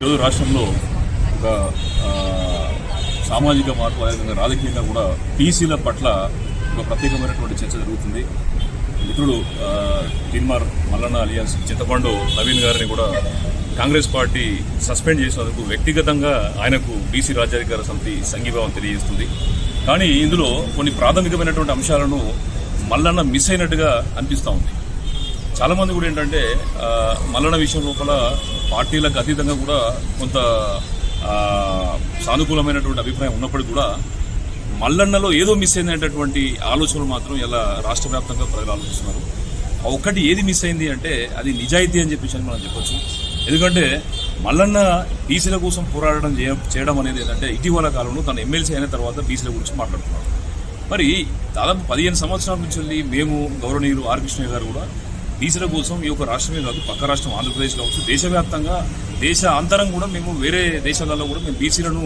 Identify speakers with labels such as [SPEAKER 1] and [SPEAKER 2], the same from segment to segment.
[SPEAKER 1] ఈరోజు రాష్ట్రంలో ఒక సామాజిక మార్పు అదేవిధంగా రాజకీయంగా కూడా పీసీల పట్ల ఒక ప్రత్యేకమైనటువంటి చర్చ జరుగుతుంది. మిత్రుడు ఆ, మల్లన్న అలియాస్ చింతపండు నవీన్ గారిని కూడా కాంగ్రెస్ పార్టీ సస్పెండ్ చేసినందుకు వ్యక్తిగతంగా ఆయనకు బీసీ రాజ్యాధికార సమితి సంఘీభావం తెలియజేస్తుంది. కానీ ఇందులో కొన్ని ప్రాథమికమైనటువంటి అంశాలను మల్లన్న మిస్ అయినట్టుగా అనిపిస్తూ ఉంది. చాలామంది కూడా ఏంటంటే మల్లన విషయం లోపల పార్టీలకు అతీతంగా కూడా కొంత సానుకూలమైనటువంటి అభిప్రాయం ఉన్నప్పటికీ కూడా మల్లన్నలో ఏదో మిస్ అయినటువంటి ఆలోచనలు మాత్రం ఇలా రాష్ట్ర వ్యాప్తంగా ప్రజలు ఆలోచిస్తున్నారు. ఒక్కటి ఏది మిస్ అయింది అంటే అది నిజాయితీ అని చెప్పేసి మనం చెప్పొచ్చు. ఎందుకంటే మల్లన్న బీసీల కోసం పోరాడడం చేయడం అనేది ఏంటంటే ఇటీవల కాలంలో తన ఎమ్మెల్సీ అయిన తర్వాత బీసీల గురించి మాట్లాడుతున్నాడు మరి దాదాపు పదిహేను సంవత్సరాల నుంచి వెళ్ళి మేము గౌరవనీయులు ఆర్ కృష్ణయ్య గారు కూడా బీసీల కోసం ఈ యొక్క రాష్ట్రమే కాదు పక్క రాష్ట్రం ఆంధ్రప్రదేశ్ కావచ్చు దేశవ్యాప్తంగా దేశ అంతరం కూడా మేము వేరే దేశాలలో కూడా మేము బీసీలను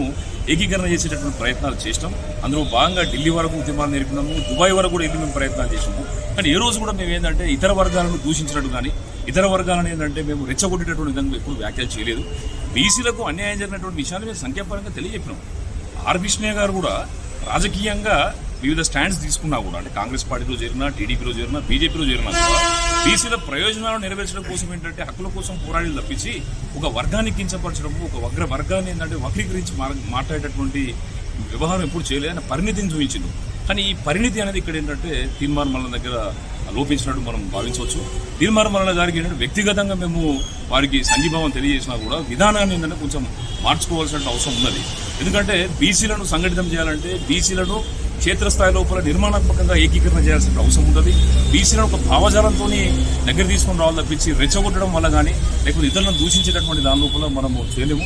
[SPEAKER 1] ఏకీకరణ చేసేటటువంటి ప్రయత్నాలు చేసినాం. అందులో భాగంగా ఢిల్లీ వరకు ఉద్యమాలు నేర్పినాము దుబాయ్ వరకు కూడా వెళ్ళి మేము ప్రయత్నాలు చేసినాము. కానీ ఏ రోజు కూడా మేము ఏంటంటే ఇతర వర్గాలను దూషించినట్టు కానీ ఇతర వర్గాలను ఏంటంటే మేము రెచ్చగొట్టేటటువంటి విధంగా ఎప్పుడు వ్యాఖ్యలు చేయలేదు. బీసీలకు అన్యాయం జరిగినటువంటి విషయాన్ని మేము సంఖ్యాపరంగా తెలియజెప్పినాం. ఆర్ కృష్ణయ్య గారు కూడా రాజకీయంగా వివిధ స్టాండ్స్ తీసుకున్నా కూడా అంటే కాంగ్రెస్ పార్టీలో చేరినా టీడీపీలో చేరినా బీజేపీలో చేరినా కూడా బీసీల ప్రయోజనాలు నెరవేర్చడం కోసం ఏంటంటే హక్కుల కోసం పోరాడి తప్పించి ఒక వర్గాన్ని కించపరచడము ఒక వగ్ర వర్గాన్ని ఏంటంటే వక్రీకరించి మా- మాట్లాడేటటువంటి వ్యవహారం ఎప్పుడు చేయలేదు ఆయన పరిణితిని చూపించింది కానీ ఈ పరిణితి అనేది ఇక్కడ ఏంటంటే తీర్మార్ మల్లన దగ్గర లోపించినట్టు మనం భావించవచ్చు. తీర్మార్ మల్లన గారికి ఏంటంటే వ్యక్తిగతంగా మేము వారికి సంఘీభావం తెలియజేసినా కూడా విధానాన్ని ఏంటంటే కొంచెం మార్చుకోవాల్సిన అవసరం ఉన్నది. ఎందుకంటే బీసీలను సంఘటితం చేయాలంటే బీసీలను క్షేత్రస్థాయి లోపల నిర్మాణాత్మకంగా ఏకీకరణ చేయాల్సిన అవసరం ఉంటుంది బీసీలను ఒక భావజాలంతో దగ్గర తీసుకుని రావాలి తప్పించి రెచ్చగొట్టడం వల్ల కానీ లేకపోతే ఇతరులను దూషించేటటువంటి దాని లోపల మనము చేయలేము.